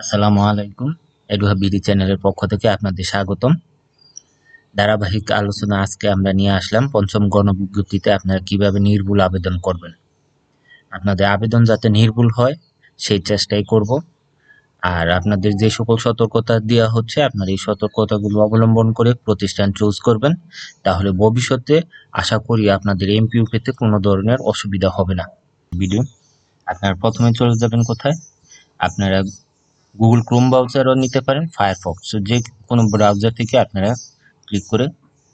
আসসালামু আলাইকুম। এডুহা বিডি চ্যানেলের পক্ষ থেকে আপনাদের স্বাগতম। ধারাবাহিক আলোচনা আজকে আমরা নিয়ে আসলাম। পঞ্চম গণবিজ্ঞপ্তিতে আপনারা কীভাবে নির্ভুল আবেদন করবেন? আপনাদের আবেদন যাতে নির্ভুল হয়, সেই চেষ্টাই করব। আর আপনাদের যে সকল সতর্কতা দেওয়া হচ্ছে, আপনার এই সতর্কতাগুলো অবলম্বন করে প্রতিষ্ঠান চুজ করবেন। তাহলে ভবিষ্যতে আশা করি আপনাদের এমপিউ পেতে কোনো ধরনের অসুবিধা হবে না। ভিডিও, আপনারা প্রথমে চলে যাবেন কোথায়? আপনারা গুগল ক্রোম ব্রাউজারও নিতে পারেন ফায়ারফক্স যে কোনো ব্রাউজার থেকে আপনারা ক্লিক করে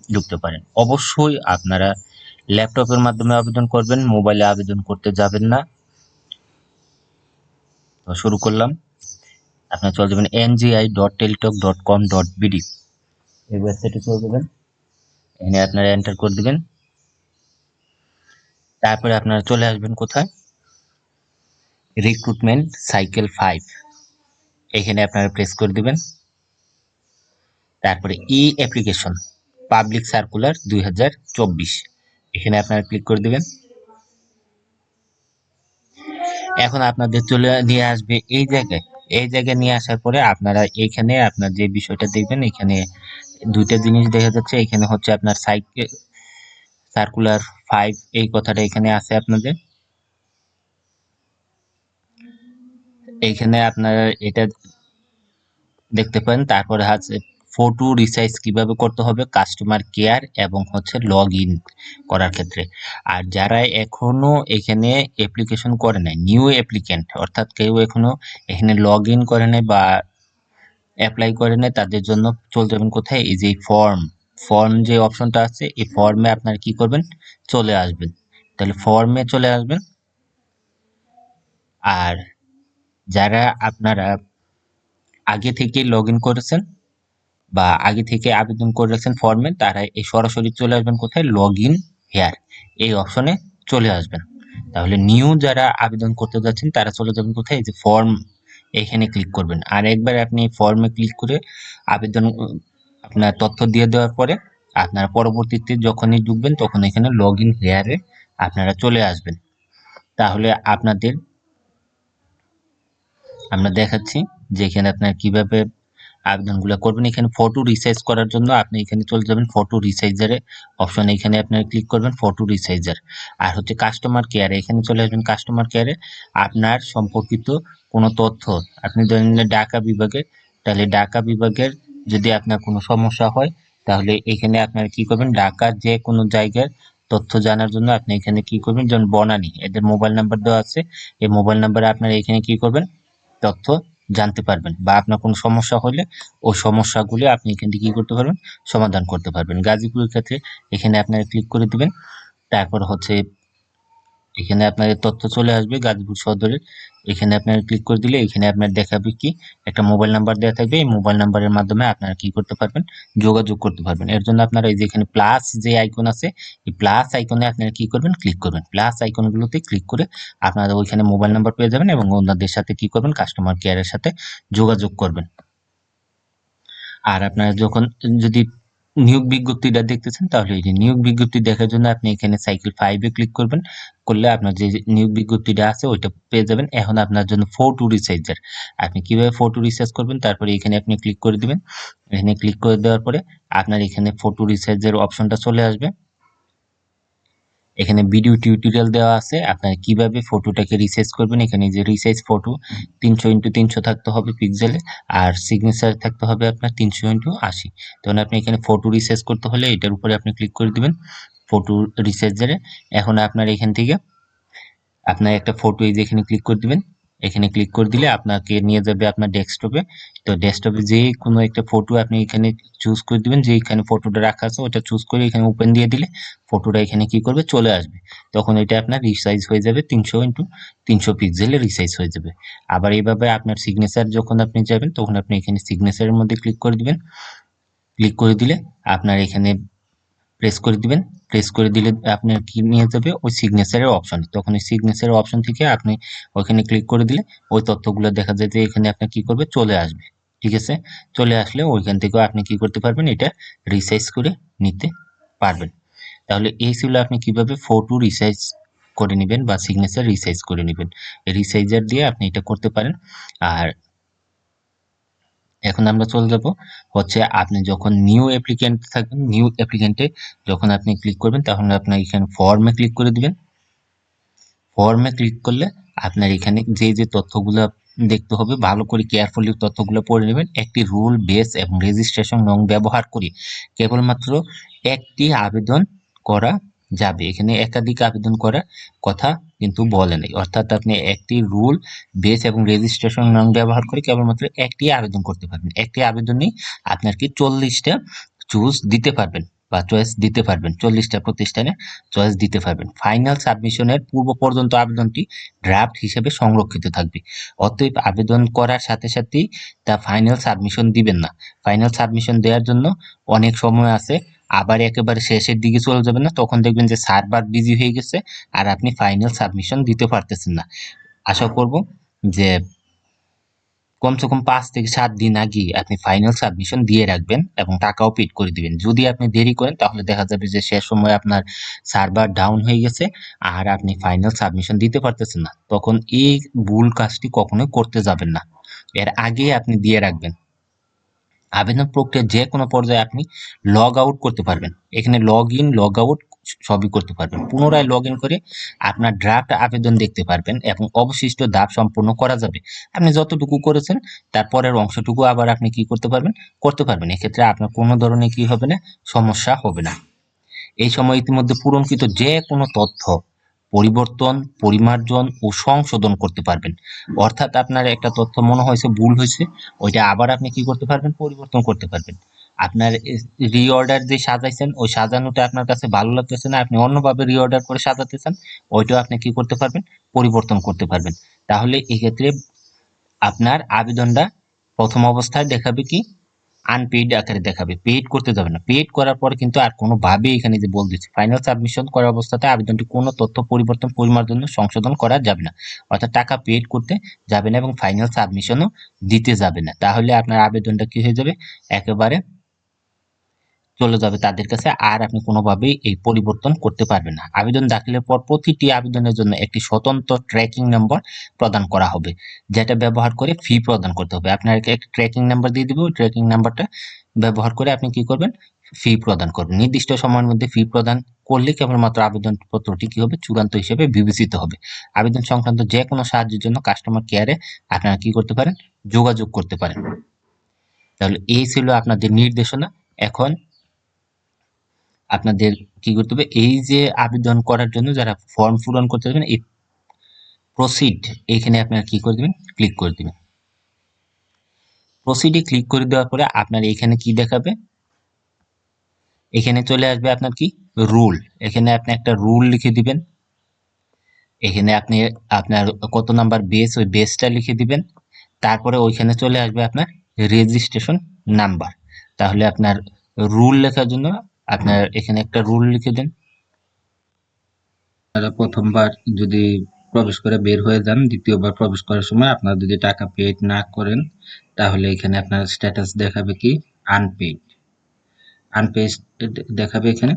ঢুকতে পারেন। অবশ্যই আপনারা ল্যাপটপের মাধ্যমে আবেদন করবেন মোবাইলে আবেদন করতে যাবেন না। তো শুরু করলাম। আপনারা চলে যাবেন NGI dot Teletalk dot com dot BD এই ওয়েবসাইটে চলে যাবেন। এখানে আপনারা এন্টার করে দেবেন। তারপরে আপনারা চলে আসবেন কোথায়? রিক্রুটমেন্ট সাইকেল ফাইভ এখানে আপনারা প্রেস করে দিবেন। তারপরে ই অ্যাপ্লিকেশন পাবলিক সার্কুলার দুই হাজার চব্বিশ। এখানে আপনারা ক্লিক করে দিবেন। এখন আপনাদের চলে নিয়ে আসবে এই জায়গায়। এই জায়গায় নিয়ে আসার পরে আপনারা এখানে আপনার যে বিষয়টা দেখবেন, এখানে দুইটা জিনিস দেখা যাচ্ছে। এখানে হচ্ছে আপনার সাইকেল সার্কুলার ফাইভ এই কথাটা এখানে আছে আপনাদের। এইখানে আপনারা এটা দেখতে পারেন। তারপরে আছে ফটো রিসাইজ কীভাবে করতে হবে কাস্টমার কেয়ার এবং হচ্ছে লগ ইন করার ক্ষেত্রে। আর যারা এখনও এখানে অ্যাপ্লিকেশন করে নাই নিউ অ্যাপ্লিক্যান্ট অর্থাৎ কেউ এখনও এখানে লগ ইন করে নাই বা অ্যাপ্লাই করে নাই, তাদের জন্য চলে যাবেন কোথায়? এই যে ফর্ম ফর্ম যে অপশনটা আছে, এই ফর্মে আপনারা কি করবেন? চলে আসবেন। তাহলে ফর্মে চলে আসবেন। আর যারা আপনারা আগে থেকে লগ ইন করেছেন বা আগে থেকে আবেদন করে রাখছেন ফর্মে তারা এই সরাসরি চলে আসবেন কোথায়? লগ ইন হেয়ার এই অপশনে চলে আসবেন। তাহলে নিউ যারা আবেদন করতে যাচ্ছেন, তারা চলে যাবেন কোথায়? যে ফর্ম এখানে ক্লিক করবেন। আর একবার আপনি ফর্মে ক্লিক করে আবেদন, আপনার তথ্য দিয়ে দেওয়ার পরে আপনারা পরবর্তীতে যখনই ঢুকবেন, তখন এখানে লগ ইন হেয়ারে আপনারা চলে আসবেন। তাহলে আপনাদের আমরা দেখাচ্ছি যে এখানে আপনার কীভাবে আবেদনগুলো করবেন। এখানে ফটো রিসাইজ করার জন্য আপনি এখানে চলে যাবেন ফটো রিসাইজারে অপশন এখানে আপনার ক্লিক করবেন ফটো রিসাইজার আর হচ্ছে কাস্টমার কেয়ারে এখানে চলে আসবেন কাস্টমার কেয়ারে আপনার সম্পর্কিত কোনো তথ্য আপনি ধরেন ঢাকা বিভাগে, তাহলে ঢাকা বিভাগের যদি আপনার কোনো সমস্যা হয়, তাহলে এখানে আপনার কি করবেন? ঢাকার যে কোনো জায়গার তথ্য জানার জন্য আপনি এখানে কি করবেন? যেমন বনানি, এদের মোবাইল নাম্বার দেওয়া আছে। এই মোবাইল নাম্বারে আপনার এখানে কি করবেন? তথ্য জানতে পারবেন বা আপনার কোনো সমস্যা হলে ওই সমস্যাগুলি আপনি এখান থেকে কী করতে পারবেন? সমাধান করতে পারবেন। গাজীপুরের ক্ষেত্রে এখানে আপনারা ক্লিক করে দেবেন। তারপর হচ্ছে এখানে আপনাদের তথ্য চলে আসবে গাজীপুর সদরের এখানে আপনারা ক্লিক করে দিলে এখানে আপনার দেখাবে কি? একটা মোবাইল নাম্বার দেওয়া থাকবে। এই মোবাইল নাম্বারের মাধ্যমে আপনারা কি করতে পারবেন? যোগাযোগ করতে পারবেন। এর জন্য আপনারা এই যে এখানে প্লাস যে আইকন আছে, এই প্লাস আইকনে আপনারা কি করবেন? ক্লিক করবেন। প্লাস আইকনগুলোতে ক্লিক করে আপনারা ওইখানে মোবাইল নাম্বার পেয়ে যাবেন এবং ওনাদের সাথে কি করবেন? কাস্টমার কেয়ারের সাথে যোগাযোগ করবেন। আর আপনারা যখন যদি নিয়োগ বিজ্ঞপ্তিটা দেখতেছেন, তাহলে এই যে নিয়োগ বিজ্ঞপ্তি দেখার জন্য আপনি এখানে সাইকেল ফাইভে ক্লিক করবেন। করলে আপনার যে নিয়োগ বিজ্ঞপ্তিটা আছে, ওইটা পেয়ে যাবেন। এখন আপনার জন্য ফটো রিসার্চার আপনি কীভাবে ফটো রিসার্চ করবেন? তারপরে এখানে আপনি ক্লিক করে দিবেন। এখানে ক্লিক করে দেওয়ার পরে আপনার এখানে ফটো রিসার্চের অপশনটা চলে আসবে। এখানে ভিডিও টিউটোরিয়াল দেওয়া আছে। আপনারা কীভাবে ফটোটাকে রিসাইজ করবেন, এখানে যে রিসাইজ ফটো তিনশো ইন্টু তিনশো থাকতে হবে পিক্সেলে আর সিগনেচার থাকতে হবে আপনার তিনশো ইন্টু আশি। তখন আপনি এখানে ফটো রিসাইজ করতে হলে এটার উপরে আপনি ক্লিক করে দেবেন ফটো রিসাইজারে এখন আপনার এখান থেকে আপনার একটা ফটো এই যে এখানে ক্লিক করে দিবেন এখানে ক্লিক করে দিলে আপনাকে নিয়ে যাবে আপনার ডেস্কটপে তো ডেস্কটপে যে কোনো একটা ফটো আপনি এখানে চুজ করে দিবেন যে এখানে ফটোটা রাখা আছে ওটা চুজ করে এখানে ওপেন দিয়ে দিলে ফটোটা এখানে কি করবে? চলে আসবে। তখন এটা আপনার রিসাইজ হয়ে যাবে তিনশো ইন্টু তিনশো পিক্সেলে রিসাইজ হয়ে যাবে। আবার এইভাবে আপনার সিগনেচার যখন আপনি যাবেন, তখন আপনি এখানে সিগনেচারের মধ্যে ক্লিক করে দিবেন। ক্লিক করে দিলে আপনার এখানে প্রেস করে দিবেন। প্রেস করে দিলে আপনার কি নিয়ে যাবে? ওই সিগনেচারের অপশন তখন ওই সিগনেচারের অপশন থেকে আপনি ওইখানে ক্লিক করে দিলে ওই তথ্যগুলো দেখা যায় যে এখানে আপনার কি করবে? চলে আসবে। ঠিক আছে? চলে আসলে ওইখান থেকেও আপনি কি করতে পারবেন? এটা রিসাইজ করে নিতে পারবেন। তাহলে এই ছিল আপনি কীভাবে ফটো রিসাইজ করে নেবেন বা সিগনেচার রিসাইজ করে নেবেন। রিসাইজার দিয়ে আপনি এটা করতে পারেন। আর এখন আমরা চলে যাব হচ্ছে আপনি যখন নিউ অ্যাপ্লিকেন্ট থাকবেন নিউ অ্যাপ্লিকেন্টে যখন আপনি ক্লিক করবেন তখন আপনার এখানে ফর্মে ক্লিক করে দিবেন। ফর্মে ক্লিক করলে আপনার এখানে যে যে তথ্যগুলো দেখতে হবে, ভালো করে কেয়ারফুলি তথ্যগুলো পড়ে নেবেন। একটি রুল বেস এবং রেজিস্ট্রেশন নং ব্যবহার করে কেবলমাত্র একটি আবেদন করা যাবে। এখানে একাধিক আবেদন করার কথা কিন্তু বলে নেই। অর্থাৎ আপনি একটি রুল, বেস এবং রেজিস্ট্রেশন নং ব্যবহার করে কেবলমাত্র একটি আবেদন করতে পারবেন। একটি আবেদন আবেদনেই আপনার কি চল্লিশটা চুজ দিতে পারবেন বা চয়েস দিতে পারবেন। চল্লিশটা প্রতিষ্ঠানে চয়েস দিতে পারবেন। ফাইনাল সাবমিশনের পূর্ব পর্যন্ত আবেদনটি ড্রাফট হিসেবে সংরক্ষিত থাকবে। অতএব আবেদন করার সাথে সাথেই তা ফাইনাল সাবমিশন দিবেন না। ফাইনাল সাবমিশন দেওয়ার জন্য অনেক সময় আছে আবার একেবারে শেষের দিকে চলে যাবেন না, তখন দেখবেন যে সার্ভার বিজি হয়ে গেছে আর আপনি ফাইনাল সাবমিশন দিতে পারতেছেন না। আশা করব যে কমসে কম পাঁচ থেকে সাত দিন আগে আপনি ফাইনাল সাবমিশন দিয়ে রাখবেন এবং টাকাও পেড করে দিবেন। যদি আপনি দেরি করেন, তাহলে দেখা যাবে যে শেষ সময় আপনার সার্ভার ডাউন হয়ে গেছে আর আপনি ফাইনাল সাবমিশন দিতে পারতেছেন না। তখন এই ভুল কাজটি কখনোই করতে যাবেন না। এর আগে আপনি দিয়ে রাখবেন। আবেদন প্রক্রিয়ার যে কোনো পর্যায়ে আপনি লগ আউট করতে পারবেন। এখানে লগ ইন লগ আউট সবই করতে পারবেন। পুনরায় লগ ইন করে আপনার ড্রাফট আবেদন দেখতে পারবেন এবং অবশিষ্ট ধাপ সম্পূর্ণ করা যাবে। আপনি যতটুকু করেছেন তারপরের অংশটুকু আবার আপনি কি করতে পারবেন? করতে পারবেন। এক্ষেত্রে আপনার কোনো ধরনের কি হবে না, সমস্যা হবে না। এই সময় ইতিমধ্যে পূরণকৃত যে কোনো তথ্য পরিবর্তন, পরিমার্জন ও সংশোধন করতে পারবেন। অর্থাৎ আপনার একটা তথ্য মনে হয়েছে, ভুল হয়েছে, ওইটা আবার আপনি কি করতে পারবেন? পরিবর্তন করতে পারবেন। আপনার রিঅর্ডার যে সাজাইছেন, ওই সাজানোটা আপনার কাছে ভালো লাগতেছে না, আপনি অন্যভাবে রিঅর্ডার করে সাজাতে চান, ওইটাও আপনি কি করতে পারবেন? পরিবর্তন করতে পারবেন। তাহলে এক্ষেত্রে আপনার আবেদনটা প্রথম অবস্থায় দেখাবে কি? আনপেইড আকারে দেখাবে। পেইড করতে যাবে না। পেইড করার পর কিন্তু আর কোনোভাবে এখানে যে বল দিচ্ছে ফাইনাল সাবমিশন করার অবস্থাতে আবেদনটি কোনো তথ্য পরিবর্তন পরিমার্জন সংশোধন করা যাবে না। অর্থাৎ টাকা পেইড করতে যাবে না এবং ফাইনাল সাবমিশনও দিতে যাবে না। তাহলে আপনার আবেদনটা কি হয়ে যাবে? একেবারে চলে যাবে তাদের কাছে আর আপনি কোনোভাবেই এই পরিবর্তন করতে পারবেন না। আবেদন দাখিলের পর প্রতিটি আবেদনের জন্য একটি স্বতন্ত্র ট্র্যাকিং নম্বর প্রদান করা হবে, যেটা ব্যবহার করে ফি প্রদান করতে হবে। আপনাকে একটা ট্র্যাকিং নাম্বার দিয়ে দেবে, ওই ট্র্যাকিং নাম্বারটা ব্যবহার করে আপনি কি করবেন? ফি প্রদান করবেন। নির্দিষ্ট সময়ের মধ্যে ফি প্রদান করলে কেবলমাত্র আবেদনপত্রটি কি হবে? চূড়ান্ত হিসেবে বিবেচিত হবে। আবেদন সংক্রান্ত যে কোনো সাহায্যের জন্য কাস্টমার কেয়ারে আপনারা কি করতে পারেন? যোগাযোগ করতে পারেন। তাহলে এই ছিল আপনাদের নির্দেশনা। এখন আপনাদের কি করতে হবে? এই যে আবেদন করার জন্য যারা ফর্ম পূরণ করতে যাবেন এই প্রসিড এখানে আপনারা কি করে দেবেন? ক্লিক করে দেবেন। প্রসিডে ক্লিক করে দেওয়ার পরে আপনার এখানে কি দেখাবে? এখানে চলে আসবে আপনার কি? রুল এখানে আপনি একটা রুল লিখে দিবেন। এখানে আপনি, আপনার কত নাম্বার বেস ওই বেসটা লিখে দিবেন। তারপরে ওইখানে চলে আসবে আপনার রেজিস্ট্রেশন নাম্বার তাহলে আপনার রুল লেখার জন্য আপনার এখানে একটা রুল লিখে দেন। আপনারা প্রথমবার যদি প্রবেশ করে বের হয়ে যান, দ্বিতীয়বার প্রবেশ করার সময় আপনারা যদি টাকা পেড না করেন, তাহলে এখানে আপনার স্ট্যাটাস দেখাবে কি? আনপেড আনপেড দেখাবে এখানে।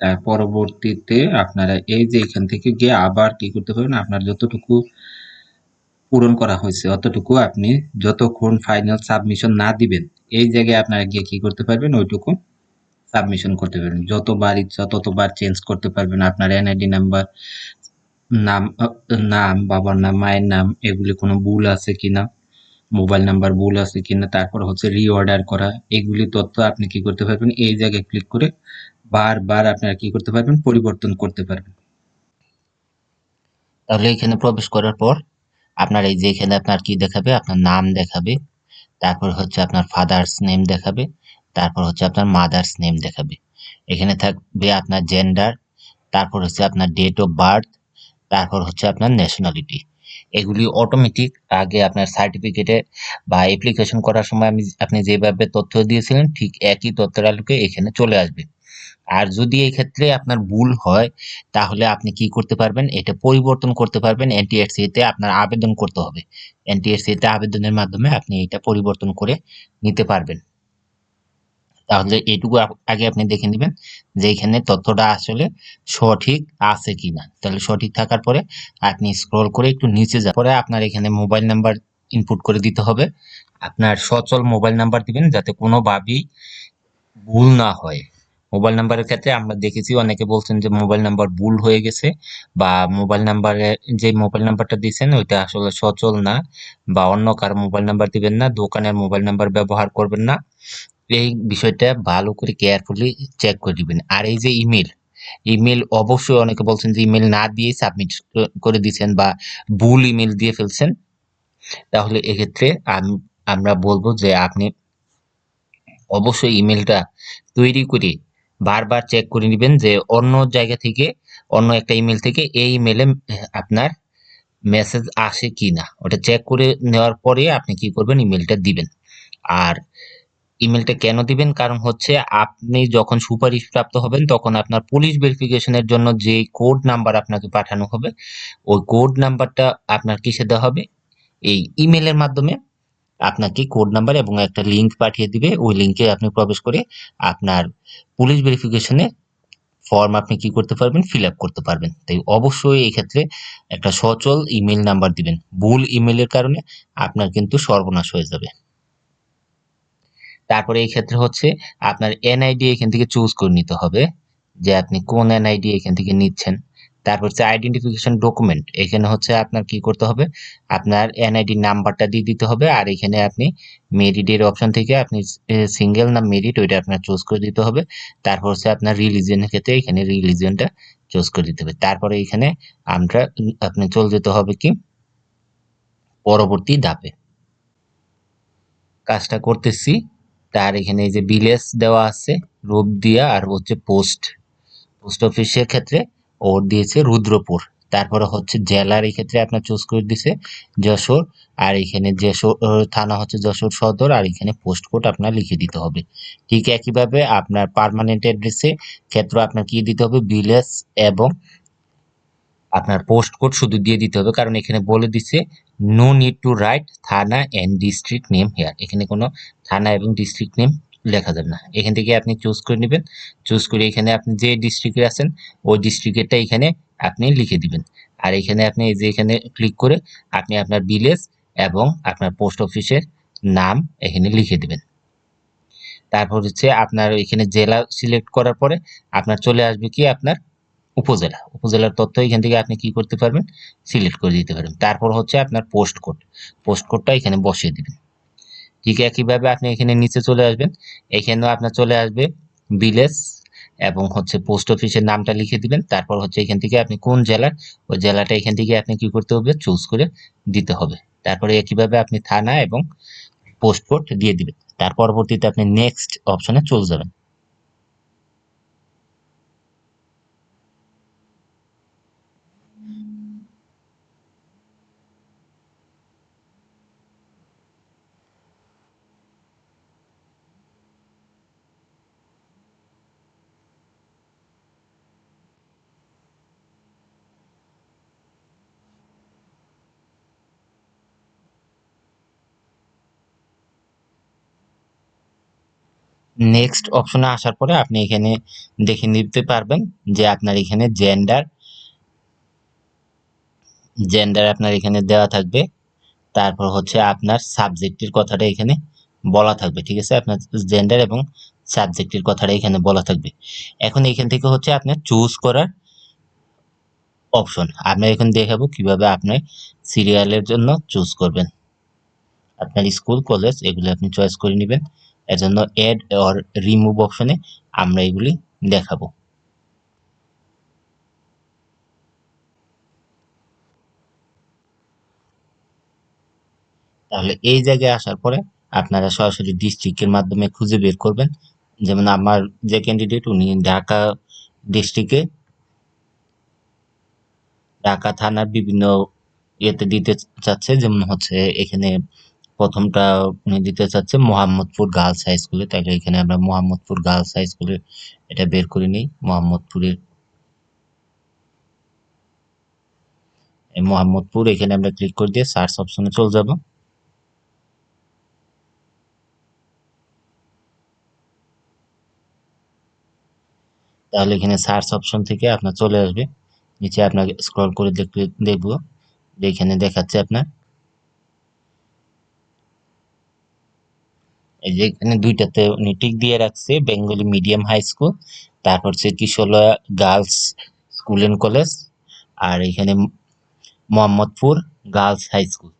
তার পরবর্তীতে আপনারা এই যে এখান থেকে গিয়ে আবার কি করতে পারবেন? আপনার যতটুকু পূরণ করা হয়েছে, অতটুকু আপনি যতক্ষণ ফাইনাল সাবমিশন না দিবেন, এই জায়গায় আপনারা গিয়ে কি করতে পারবেন? ওইটুকু সাবমিশন করতে পারবেন। যতবার ইচ্ছা ততবার চেঞ্জ করতে পারবেন। আপনার এনআইডি নাম্বার নাম নাম, বাবার নাম, মায়ের নাম, এগুলি কোনো ভুল আছে কিনা মোবাইল নাম্বার ভুল আছে কিনা, তারপর হচ্ছে রিঅর্ডার করা, এগুলি তথ্য আপনি কি করতে পারবেন? এই জায়গায় ক্লিক করে বারবার আপনারা কি করতে পারবেন? পরিবর্তন করতে পারবেন। তাহলে এখানে প্রবেশ করার পর আপনার এই যে এখানে আপনার কি দেখাবে? আপনার নাম দেখাবে। তারপর হচ্ছে আপনার ফাদার্স নেম দেখাবে। তারপর হচ্ছে আপনার মাদার্স নেম দেখাবে। এখানে থাকবে আপনার জেন্ডার তারপর হচ্ছে আপনার ডেট অফ বার্থ তারপর হচ্ছে আপনার ন্যাশনালিটি এগুলি অটোমেটিক আগে আপনার সার্টিফিকেটে বা অ্যাপ্লিকেশন করার সময় আমি আপনি যেভাবে তথ্য দিয়েছিলেন, ঠিক একই তথ্যের আলোকে এখানে চলে আসবে। আর যদি এই ক্ষেত্রে আপনার ভুল হয়, তাহলে আপনি কি করতে পারবেন? এটা পরিবর্তন করতে পারবেন। এনটিএসসি তে আপনার আবেদন করতে হবে। এনটিএসসি তে আবেদনের মাধ্যমে আপনি এটা পরিবর্তন করে নিতে পারবেন। তাহলে এটুকু আগে আপনি দেখে নেবেন যে এখানে তথ্যটা আসলে সঠিক আছে কিনা। তাহলে সঠিক থাকার পরে আপনি স্ক্রল করে একটু নিচে যান। পরে আপনার এখানে মোবাইল নাম্বার ইনপুট করে দিতে হবে। আপনার সচল মোবাইল নাম্বার দিবেন যাতে কোনোভাবেই ভুল না হয়। মোবাইল নাম্বারের ক্ষেত্রে আমরা দেখেছি, অনেকে বলছেন যে মোবাইল নাম্বার ভুল হয়ে গেছে বা মোবাইল নাম্বারে যে মোবাইল নাম্বারটা দিয়েছেন, ওইটা আসলে সচল না বা অন্য কারও মোবাইল নাম্বার দিবেন না, দোকানের মোবাইল নাম্বার ব্যবহার করবেন না। এই বিষয়টা ভালো করে কেয়ারফুলি চেক করে দিবেন আর এই যে ইমেল ইমেল অবশ্যই অনেকে বলছেন যে ইমেল না দিয়ে সাবমিট করে দিয়েছেন বা ভুল ইমেল দিয়ে ফেলছেন। তাহলে এক্ষেত্রে আম- আমরা বলব যে আপনি অবশ্যই ইমেলটা তৈরি করে বারবার চেক করে নেবেন যে অন্য জায়গা থেকে, অন্য একটা ইমেল থেকে এই ইমেলে আপনার মেসেজ আসে কি না ওটা চেক করে নেওয়ার পরে আপনি কি করবেন? ইমেলটা দিবেন। আর ইমেলটা কেন দিবেন? কারণ হচ্ছে আপনি যখন সুপারিশ প্রাপ্ত হবেন, তখন আপনার পুলিশ ভেরিফিকেশনের জন্য যে কোড নাম্বার আপনাকে পাঠানো হবে, ওই কোড নাম্বারটা আপনার কিসে দেওয়া হবে? এই ইমেলের মাধ্যমে আপনাকে কোড নাম্বার এবং একটা লিংক পাঠিয়ে দিবে। ওই লিঙ্কে আপনি প্রবেশ করে আপনার পুলিশ ভেরিফিকেশনে ফর্ম আপনি কি করতে পারবেন? ফিল আপ করতে পারবেন। তাই অবশ্যই এই ক্ষেত্রে একটা সচল ইমেল নাম্বার দিবেন। ভুল ইমেলের কারণে আপনার কিন্তু সর্বনাশ হয়ে যাবে। তারপরে এই ক্ষেত্রে হচ্ছে আপনার এনআইডি এখান থেকে চুজ করে নিতে হবে, যে আপনি কোন এনআইডি এখান থেকে নিচ্ছেন। তারপর হচ্ছে আইডেন্টিফিকেশন ডকুমেন্ট এখানে হচ্ছে আপনার কি করতে হবে? আপনার এনআইডি নাম্বারটা দিয়ে দিতে হবে, আর এখানে আপনি মেরিটের অপশন থেকে আপনি সিঙ্গেল না মেরিট ওইটা আপনার চুজ করে দিতে হবে। তারপর হচ্ছে আপনার রিলিজিয়নের ক্ষেত্রে এখানে রিলিজিয়নটা চুজ করে দিতে হবে। তারপরে এখানে আমরা আপনি চলে যেতে হবে কি? পরবর্তী ধাপে। কাজটা করতেছি। তার এখানে এই যে বিলেস দেওয়া আছে, রূপ দিয়া আর হচ্ছে পোস্ট। পোস্ট অফিসের ক্ষেত্রে ওর দিয়েছে রুদ্রপুর। তারপরে হচ্ছে জেলার এই ক্ষেত্রে আপনার চুজ করে দিছে যশোর, আর এখানে যশোর থানা হচ্ছে যশোর সদর, আর এখানে পোস্ট কোড আপনার লিখে দিতে হবে। ঠিক একইভাবে আপনার পার্মানেন্ট অ্যাড্রেসে ক্ষেত্র আপনার কি দিতে হবে? বিলেস এবং আপনার পোস্ট কোড শুধু দিয়ে দিতে হবে, কারণ এখানে বলে দিচ্ছে no need to write thana and district name here এখানে কোনো থানা এবং ডিস্ট্রিক্ট নেম লেখা যাবে না। এখান থেকে আপনি চুজ করে নেবেন। চুজ করে এখানে আপনি যে ডিস্ট্রিক্টে আছেন, ওই ডিস্ট্রিক্টেরটা এখানে আপনি লিখে দিবেন। আর এখানে আপনি এই যে এখানে ক্লিক করে আপনি আপনার ভিলেজ এবং আপনার পোস্ট অফিসের নাম এখানে লিখে দিবেন। তারপর হচ্ছে আপনার এখানে জেলা সিলেক্ট করার পরে আপনার চলে আসবে কি আপনার উপজেলা। উপজেলার তথ্য এখান থেকে আপনি কি করতে পারবেন? সিলেক্ট করে দিতে পারবেন। তারপর হচ্ছে আপনার পোস্ট কোড পোস্ট কোডটা এখানে বসিয়ে দিবেন। ঠিক একইভাবে আপনি এখানে নিচে চলে আসবেন। এখানেও আপনার চলে আসবে ভিলেজ এবং হচ্ছে পোস্ট অফিসের নামটা লিখে দিবেন। তারপর হচ্ছে এখান থেকে আপনি কোন জেলার, ওই জেলাটা এখান থেকে আপনি কি করতে হবে? চুজ করে দিতে হবে। তারপরে একইভাবে আপনি থানা এবং পোস্ট কোড দিয়ে দিবেন। তার পরবর্তীতে আপনি নেক্সট অপশনে চলে যাবেন। নেক্সট অপশনে আসার পরে আপনি এখানে দেখে নিতে পারবেন যে আপনার এখানে জেন্ডার জেন্ডার আপনার এখানে দেওয়া থাকবে। তারপর হচ্ছে আপনার সাবজেক্টের কথাটা এখানে বলা থাকবে, ঠিক আছে? আপনার জেন্ডার এবং সাবজেক্টের কথাটা এখানে বলা থাকবে। এখন এখান থেকে হচ্ছে আপনার চুজ করার অপশন আমরা এখন দেখাবো কীভাবে আপনি সিরিয়ালের জন্য চুজ করবেন। আপনার স্কুল কলেজ এগুলি আপনি চয়েস করে নেবেন। এর জন্য অ্যাড অর রিমুভ অপশনে আমরা এগুলি দেখাবো। তাহলে এই জায়গায় আসার পরে আপনারা সরাসরি ডিস্ট্রিক্টের মাধ্যমে খুঁজে বের করবেন। যেমন আমার যে ক্যান্ডিডেট উনি ঢাকা ডিস্ট্রিক্টে ঢাকা থানার বিভিন্ন ইয়েতে দিতে চাচ্ছে। যেমন হচ্ছে এখানে প্রথমটা উনি দিতে চাচ্ছে মোহাম্মদপুর গার্লস হাই স্কুলে। তাহলে এখানে আমরা মোহাম্মদপুর গার্লস হাই স্কুলে এটা বের করে নিই, মোহাম্মদপুরের। মোহাম্মদপুর, এখানে আমরা ক্লিক করে দিয়ে সার্চ অপশনে চলে যাব। তাহলে এখানে সার্চ অপশন থেকে আপনার চলে আসবে। নিচে আপনাকে স্ক্রল করে দেখতে দেখব। এখানে দেখাচ্ছে আপনার এই যে এখানে দুইটাতে উনি টিক দিয়ে রাখছে, বেঙ্গলি মিডিয়াম হাই স্কুল, তারপর হচ্ছে Kishoralaya girls school and college, আর এখানে মোহাম্মদপুর গার্লস হাই স্কুল।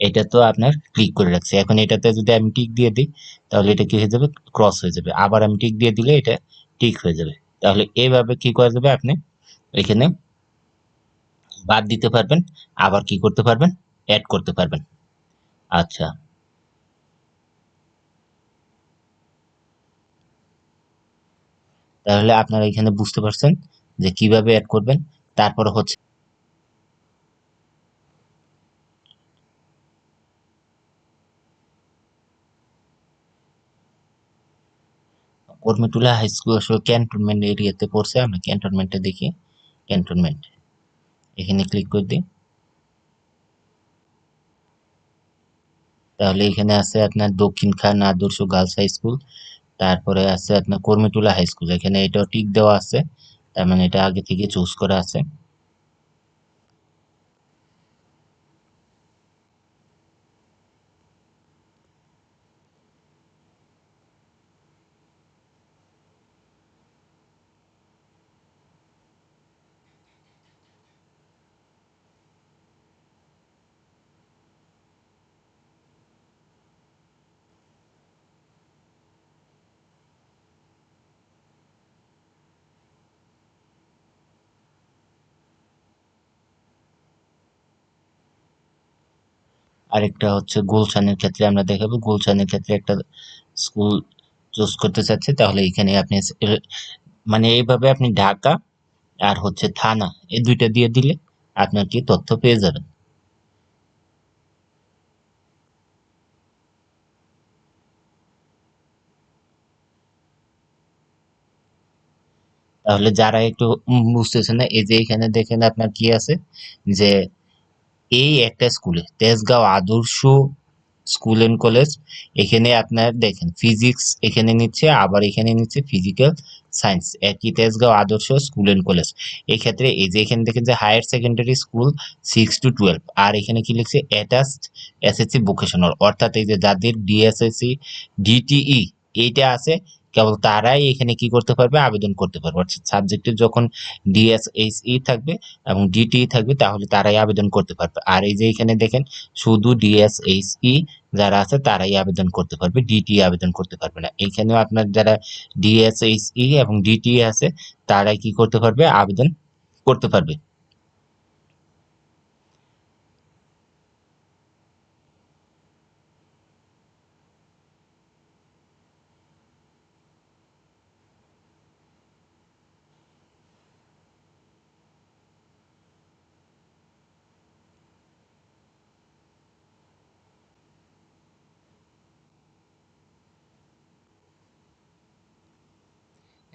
এটা তো আপনার ক্লিক করে রাখছে। এখন এটাতে যদি আমি টিক দিয়ে দিই, তাহলে এটা কি হয়ে যাবে? ক্রস হয়ে যাবে। আবার আমি টিক দিয়ে দিলে এটা টিক হয়ে যাবে। তাহলে এভাবে কি করা যাবে আপনি? এখানে বাদ দিতে পারবেন, আবার কি করতে পারবেন? অ্যাড করতে পারবেন। আচ্ছা। তাহলে আপনারা এখানে বুঝতে পারছেন যে কীভাবে অ্যাড করবেন। তারপর হচ্ছে কর্মীটুলা হাই স্কুল আসলে ক্যান্টনমেন্ট এরিয়াতে পড়ছে। আমরা ক্যান্টনমেন্টে দেখি। ক্যান্টনমেন্ট এখানে ক্লিক করে দিই। তাহলে এখানে আছে আপনার দক্ষিণ খান আদর্শ গার্লস হাই স্কুল। তারপরে আছে আপনার কর্মীটুলা হাই স্কুল এখানে এটাও টিক দেওয়া আছে। তার মানে এটা আগে থেকে চুজ করা আছে। আরেকটা হচ্ছে গুলশানের ক্ষেত্রে আমরা দেখাবো। গুলশানের ক্ষেত্রে একটা স্কুল চুজ করতে চাচ্ছি, তাহলে এখানে আপনি মানে এইভাবে আপনি ঢাকা আর হচ্ছে থানা এই দুইটা দিয়ে দিলে আপনার কি তথ্য পেয়ে যাবেন। তাহলে যারা একটু বুঝতেছেন না, এই যে এখানে দেখেন আপনার কি আছে? যে এই একটা স্কুলে, তেজগাঁও আদর্শ স্কুল এন্ড কলেজ। এখানে আপনার দেখেন ফিজিক্স এখানে নিচ্ছে, আবার এখানে নিচ্ছে ফিজিক্যাল সায়েন্স একই তেজগাঁও আদর্শ স্কুল এন্ড কলেজ। এই ক্ষেত্রে এই যে এখানে দেখেন যে higher secondary school six to twelve আর এখানে কি লিখছে? অ্যাটাচড এসএসসি ভোকেশনাল অর্থাৎ এই যে যাদের ডিএসএসসি ডিটিই এইটা আছে কেবল তারাই এখানে কি করতে পারবে? আবেদন করতে পারবে। অর্থাৎ সাবজেক্টে যখন ডিএসএসই থাকবে এবং ডিটি থাকবে, তাহলে তারাই আবেদন করতে পারবে। আর এই যে এখানে দেখেন, শুধু ডিএসএসই যারা আছে, তারাই আবেদন করতে পারবে। ডিটি আবেদন করতে পারবে না। এখানেও আপনার যারা ডিএসএসই এবং ডিটি আছে, তারাই কি করতে পারবে? আবেদন করতে পারবে।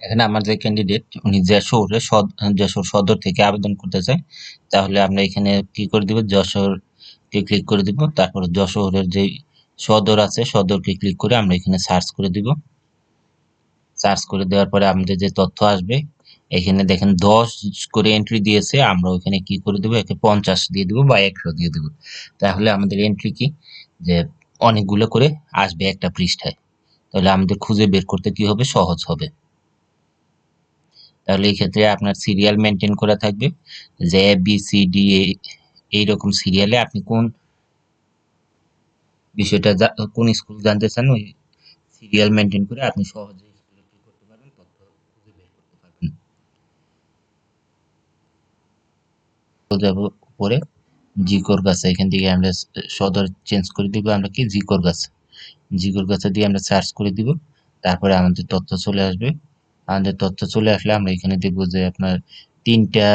এখানে আমার যে ক্যান্ডিডেট উনি যশোরে যশোর সদর থেকে আবেদন করতে চায়, তাহলে আমরা এখানে কি করে দিব? যশোরকে ক্লিক করে দিব। তারপর যশোরের যে সদর আছে, সদরকে ক্লিক করে আমরা এখানে সার্চ করে দিব। সার্চ করে দেওয়ার পরে আমাদের যে তথ্য আসবে, এখানে দেখেন দশ করে এন্ট্রি দিয়েছে, আমরা ওখানে কি করে দেবো? একে পঞ্চাশ দিয়ে দেবো বা একশো দিয়ে দেবো। তাহলে আমাদের এন্ট্রি কি? যে অনেকগুলো করে আসবে একটা পৃষ্ঠায়। তাহলে আমাদের খুঁজে বের করতে কি হবে? সহজ হবে। তাহলে এই ক্ষেত্রে আপনার সিরিয়াল মেনটেন করা থাকবে। যে এ বি সি ডি এ এইরকম সিরিয়ালে আপনি কোন বিষয়টা কোন স্কুল জানতে চান, ওই সিরিয়াল মেনটেন করে আপনি সহজে স্কুলে কি করতে পারবেন, তথ্য খুঁজে বের করতে পারবেন। যাব উপরে জিকোর গাছে, এখান থেকে আমরা সদর চেঞ্জ করে দিব আমরা কি জিকোর গাছ। জিকোর গাছে দিয়ে আমরা সার্চ করে দিব, তারপরে আমাদের তথ্য চলে আসবে। আমাদের তথ্য চলে আসলে আমরা এখানে দেখব যে আপনার তিনটা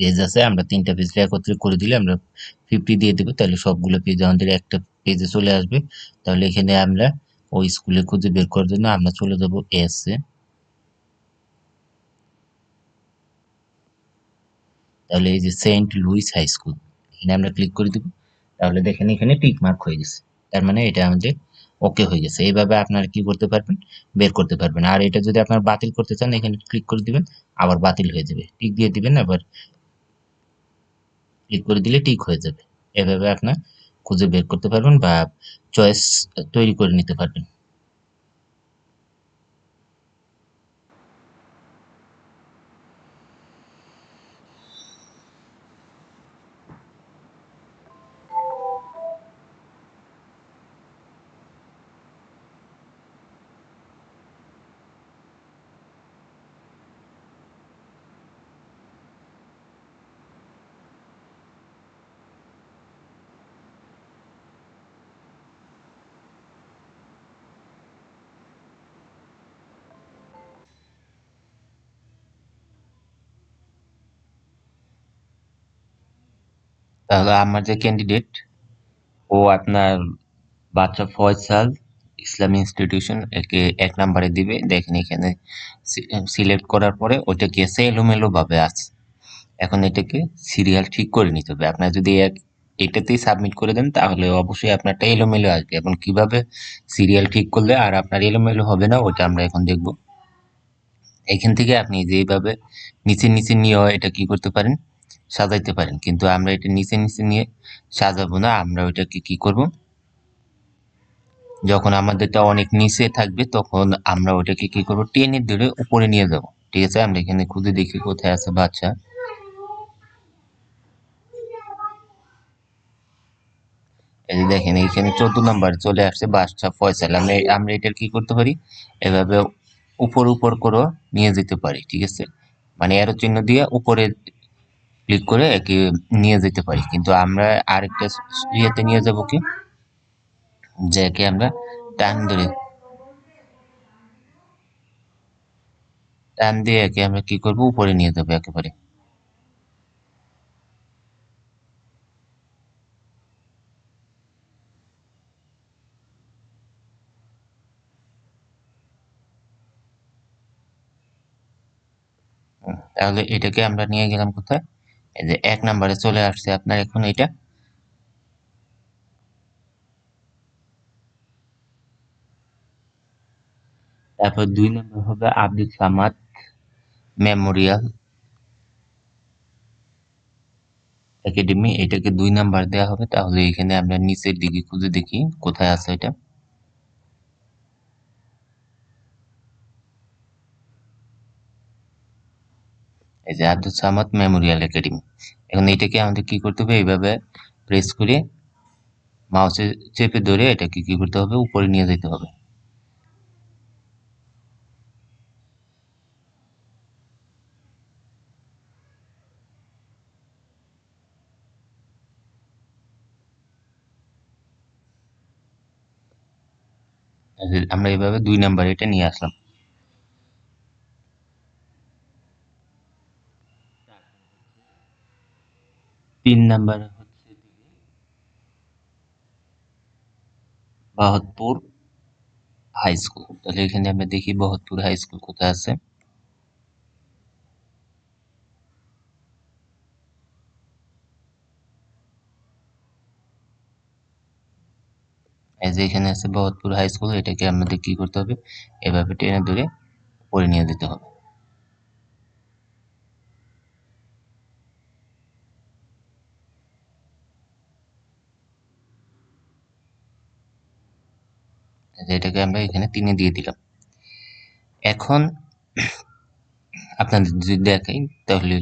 পেজ আছে, আমরা তিনটা পেজ একত্রে করে দিলে আমরা ফিফটি দিয়ে দেবো, তাহলে সবগুলো পেজ আমাদের একটা পেজে চলে আসবে। তাহলে এখানে আমরা ওই স্কুলে খুঁজে বের করার জন্য আমরা চলে যাব এস এ। তাহলে এই যে সেন্ট লুইস হাই স্কুল, এখানে আমরা ক্লিক করে দিব। তাহলে দেখেন এখানে টিক মার্ক হয়ে গেছে। তার মানে এটা আমাদের ওকে হয়ে গেছে। এইভাবে আপনারা কি করতে পারবেন? বের করতে পারবেন। আর এটা যদি আপনারা বাতিল করতে চান, এখানে ক্লিক করে দিবেন, আবার বাতিল হয়ে যাবে। টিক দিয়ে দিবেন, আবার ক্লিক করে দিলে টিক হয়ে যাবে। এভাবে আপনার খুঁজে বের করতে পারবেন বা চয়েস তৈরি করে নিতে পারবেন। তাহলে আমার যে ক্যান্ডিডেট ও আপনার বাচ্চা ফয়সাল ইসলামী ইনস্টিটিউশন একে এক নাম্বারে দিবে। দেখেন এখানে সিলেক্ট করার পরে ওইটাকে এসে এলোমেলো ভাবে আছে। এখন এটাকে সিরিয়াল ঠিক করে নিতে হবে। আপনার যদি এক, এটাতেই সাবমিট করে দেন, তাহলে অবশ্যই আপনারটা এলোমেলো আসবে। এবং কীভাবে সিরিয়াল ঠিক করলে আর আপনার এলোমেলো হবে না ওটা আমরা এখন দেখব। এখান থেকে আপনি যেভাবে নিচে নিচে নিয়ে এটা কি করতে পারেন। সাজাইতে পারেন। কিন্তু আমরা এটা নিচে নিচে নিয়ে সাজাবো না, আমরা ওইটাকে কি করব? যখন আমাদেরটা অনেক নিচে থাকবে, তখন আমরা ওটাকে কি করব? টেনে ধরে উপরে নিয়ে যাব। ঠিক আছে? আমরা এখানে খুঁজে দেখি কোথায় আছে বাচ্চা। এই দেখেন, এখানে চোদ্দ নাম্বার চলে আসছে বাদশা ফয়সাল। আমরা আমরা এটার কি করতে পারি? এভাবে উপর উপর করে নিয়ে যেতে পারি। ঠিক আছে? মানে এরো চিহ্ন দিয়ে উপরে ক্লিক করে একে নিয়ে যেতে পারি। কিন্তু আমরা আরেকটা ইয়েতে নিয়ে যাব কি? যে একে আমরা টান ধরে। টান দিয়ে একে আমরা কি করব? উপরে নিয়ে যাব একেবারে। তাহলে এটাকে আমরা নিয়ে গেলাম কোথায়? এই যে এক নাম্বারে চলে আসছে আপনার এখন এটা তারপর দুই নম্বর হবে আব্দুল সামাদ মেমোরিয়াল একাডেমি, এটাকে দুই নাম্বার দেওয়া হবে। তাহলে এখানে আমরা নিচের দিকে খুঁজে দেখি কোথায় আছে এটা। এই যে আব্দুল সামাদ মেমোরিয়াল একাডেমি এখন এটাকে আমাদের কি করতে হবে? এইভাবে প্রেস করে মাউসে চেপে ধরে এটাকে কি করতে হবে? উপরে নিয়ে যেতে হবে। আমরা এইভাবে দুই নাম্বার এটা নিয়ে আসলাম। তিন নাম্বার হচ্ছে বাহাদপুর হাই স্কুল তাহলে এখানে আমরা দেখি বাহাদপুর হাই স্কুল কোথায় আছে। এই এখানে আছে বহৎপুর হাই স্কুল এটাকে আমাদের কি করতে হবে? এভাবে টেনে ধরে পরে নিয়ে যেতে হবে। এটাকে আমরা এখানে তিনে দিয়ে দিলাম। এখন আপনাদের যদি দেখাই, তাহলে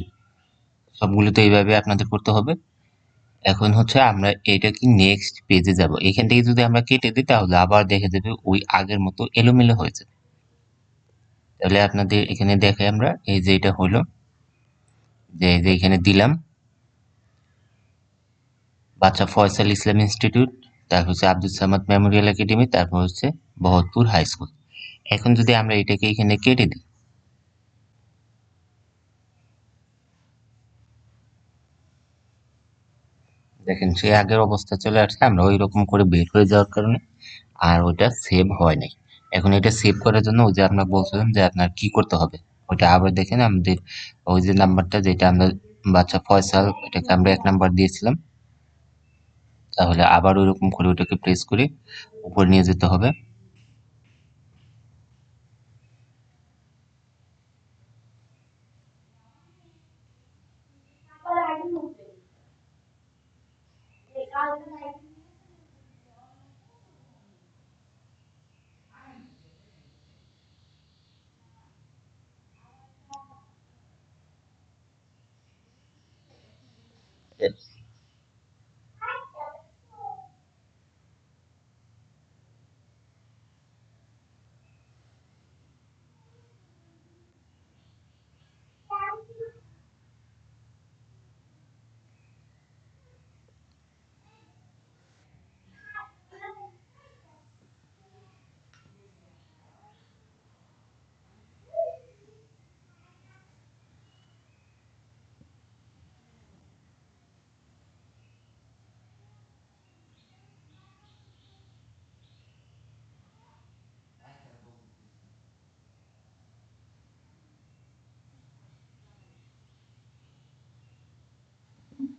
সবগুলো তো এইভাবে আপনাদের করতে হবে। এখন হচ্ছে আমরা এটা কি নেক্সট পেজে যাব। এখান থেকে যদি আমরা কেটে দিই, তাহলে আবার দেখে দেবে ওই আগের মতো এলোমেলো হয়ে যাবে তাহলে আপনাদের এখানে দেখে আমরা, এই যে এটা হলো, যে এই যে এখানে দিলাম। বাচ্চা ফয়সাল ইসলাম ইনস্টিটিউট। তারপর হচ্ছে আব্দুল সামাদ মেমোরিয়াল একাডেমি, তারপর হচ্ছে বহরপুর হাই স্কুল। এখন যদি আমরা এটাকে এখানে কেটে দিই। দেখেন সে আগের অবস্থা চলে আসছে আমরা ওই রকম করে বের হয়ে যাওয়ার কারণে আর ওইটা সেভ হয় নাই। এখন এটা সেভ করার জন্য ওই যে আপনার বলছিলাম যে আপনার কি করতে হবে, ওইটা আবার দেখেন আমাদের ওই যে নাম্বারটা যেটা আমরা বাচ্চা ফয়সাল, এটাকে আমরা এক নাম্বার দিয়েছিলাম। তাহলে আবার ওরকম করে ওটাকে প্রেস করে উপরে নিয়ে যেতে হবে।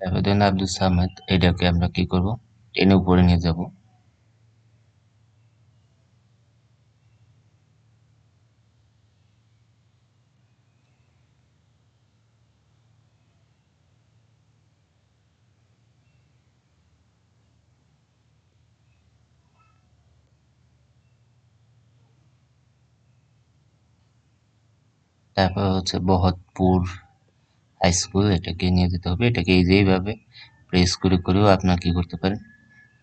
তারপর দেন আব্দুল সামাদ, এটাকে আমরা কি করব? টেনে উপরে নিয়ে যাব। তারপর হচ্ছে বহৎপুর হাই স্কুল এটাকে নিয়ে যেতে হবে, এটাকে এই যে এইভাবে প্রেস করে করেও আপনার কি করতে পারেন?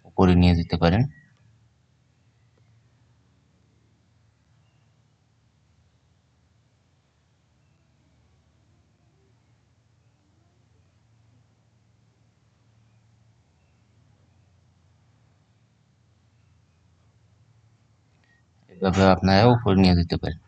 উপরে নিয়ে যেতে পারেন। এভাবে আপনারা উপরে নিয়ে যেতে পারেন।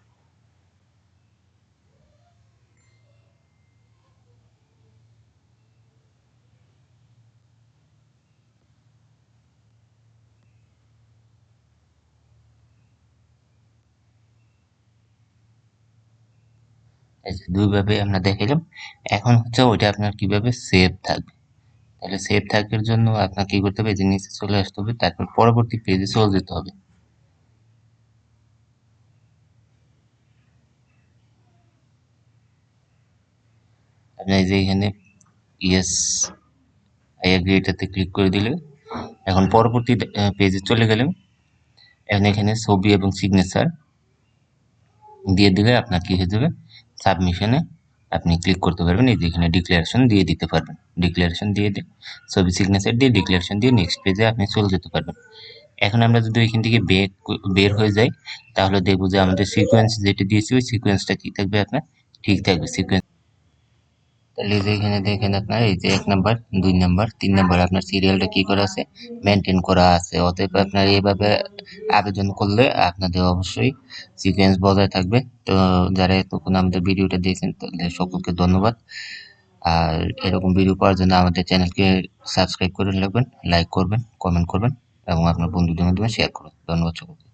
দুইভাবে আমরা দেখালাম এখন হচ্ছে ওইটা আপনার কীভাবে সেভ থাকবে। তাহলে সেভ থাকার জন্য আপনার কি করতে হবে যে নিচে চলে আসতে হবে, তারপর পরবর্তী পেজে চলে যেতে হবে। আপনি এই যে এখানে ইয়েস আই এগ্রি এটাতে ক্লিক করে দিলে এখন পরবর্তী পেজে চলে গেলেন। এখন এখানে ছবি এবং সিগনেচার দিয়ে দিলে আপনার কি হয়ে যাবে? সাবমিশনে আপনি ক্লিক করতে পারবেন। এই যে এখানে ডিক্লারেশন দিয়ে দিতে পারবেন। ডিক্লারেশন দিয়ে দিন। ছবি সিগনেচার দিয়ে ডিক্লারেশন দিয়ে নেক্সট পেজে আপনি চলে যেতে পারবেন। এখন আমরা যদি এখান থেকে বের বের হয়ে যাই, তাহলে দেখব যে আমাদের সিকোয়েন্স যেটা দিয়েছি, ওই সিকোয়েন্সটা কী থাকবে আপনার? ঠিক থাকবে। সিকোয়েন্স তাহলে এখানে দেখেন আপনার, এই যে এক নাম্বার, দুই নাম্বার, তিন নাম্বার, আপনার সিরিয়ালটা কি করা আছে? মেনটেন করা আছে। অতএব আপনার এইভাবে আবেদন করলে আপনাদের অবশ্যই সিকোয়েন্স বজায় থাকবে। তো যারা এতক্ষণ আমাদের ভিডিওটা দেখছেন, তাদের সকলকে ধন্যবাদ। আর এরকম ভিডিও পাওয়ার জন্য আমাদের চ্যানেলকে সাবস্ক্রাইব করে রাখবেন লাইক করবেন কমেন্ট করবেন এবং আপনার বন্ধুদের মাধ্যমে শেয়ার করুন ধন্যবাদ সকলকে।